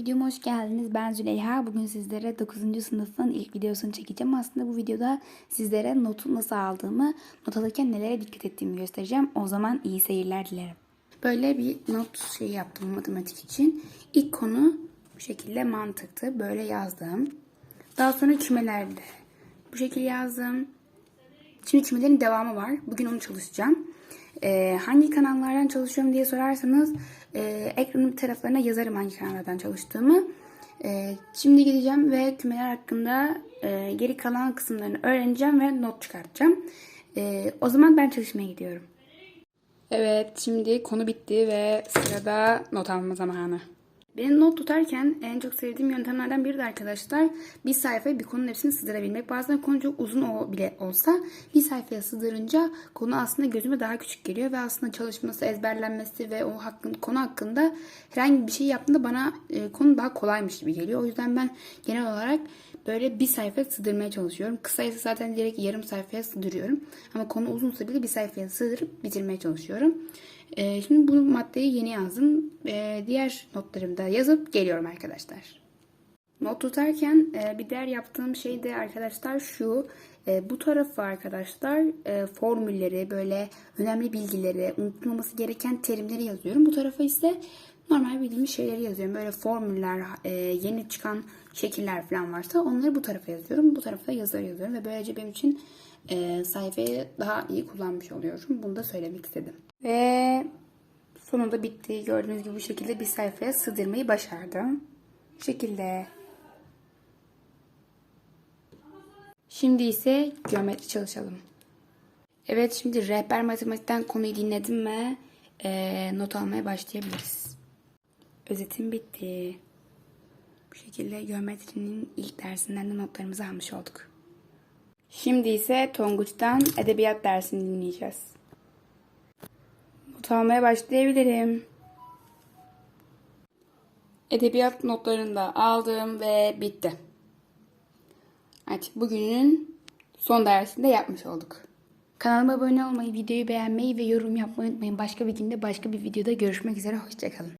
videoma hoş geldiniz. Ben Züleyha. Bugün sizlere 9. sınıfın ilk videosunu çekeceğim. Aslında bu videoda sizlere notu nasıl aldığımı, not alırken nelere dikkat ettiğimi göstereceğim. O zaman iyi seyirler dilerim. Böyle bir not şey yaptım matematik için. İlk konu bu şekilde mantıktı. Böyle yazdım. Daha sonra kümelerde bu şekilde yazdım. Şimdi kümelerin devamı var. Bugün onu çalışacağım. Ee, hangi kanallardan çalışıyorum diye sorarsanız e, ekranın taraflarına yazarım hangi kanallardan çalıştığımı. Ee, şimdi gideceğim ve kümeler hakkında e, geri kalan kısımlarını öğreneceğim ve not çıkartacağım. Ee, o zaman ben çalışmaya gidiyorum. Evet, şimdi konu bitti ve sırada not alma zamanı. Benim not tutarken en çok sevdiğim yöntemlerden biri de arkadaşlar bir sayfaya bir konunun hepsini sığdırabilmek. Bazen konu çok uzun o bile olsa bir sayfaya sığdırınca konu aslında gözüme daha küçük geliyor ve aslında çalışması, ezberlenmesi ve o hakkın, konu hakkında herhangi bir şey yaptığında bana e, konu daha kolaymış gibi geliyor. O yüzden ben genel olarak böyle bir sayfaya sığdırmaya çalışıyorum. Kısaysa zaten direkt yarım sayfaya sığdırıyorum. Ama konu uzunsa bile bir sayfaya sığdırıp bitirmeye çalışıyorum. Ee, şimdi bu maddeyi yeni yazdım. Ee, diğer notlarımı da yazıp geliyorum arkadaşlar. Not tutarken e, bir diğer yaptığım şey de arkadaşlar şu. E, bu tarafı arkadaşlar e, formülleri, böyle önemli bilgileri, unutulmaması gereken terimleri yazıyorum. Bu tarafa ise normal bildiğimiz şeyleri yazıyorum. Böyle formüller, e, yeni çıkan şekiller falan varsa onları bu tarafa yazıyorum. Bu tarafa yazıları yazıyorum ve böylece benim için e, sayfayı daha iyi kullanmış oluyorum. Bunu da söylemek istedim. Ve sonunda bitti. Gördüğünüz gibi bu şekilde bir sayfaya sığdırmayı başardım. Bu şekilde. Şimdi ise geometri çalışalım. Evet şimdi rehber matematikten konuyu dinledim ve e, not almaya başlayabiliriz. Özetim bitti. Bu şekilde geometrinin ilk dersinden de notlarımızı almış olduk. Şimdi ise Tonguç'tan edebiyat dersini dinleyeceğiz. Not almaya başlayabilirim. Edebiyat notlarını da aldım ve bitti. Artık bugünün son dersinde yapmış olduk. Kanalıma abone olmayı, videoyu beğenmeyi ve yorum yapmayı unutmayın. Başka bir günde başka bir videoda görüşmek üzere. Hoşçakalın.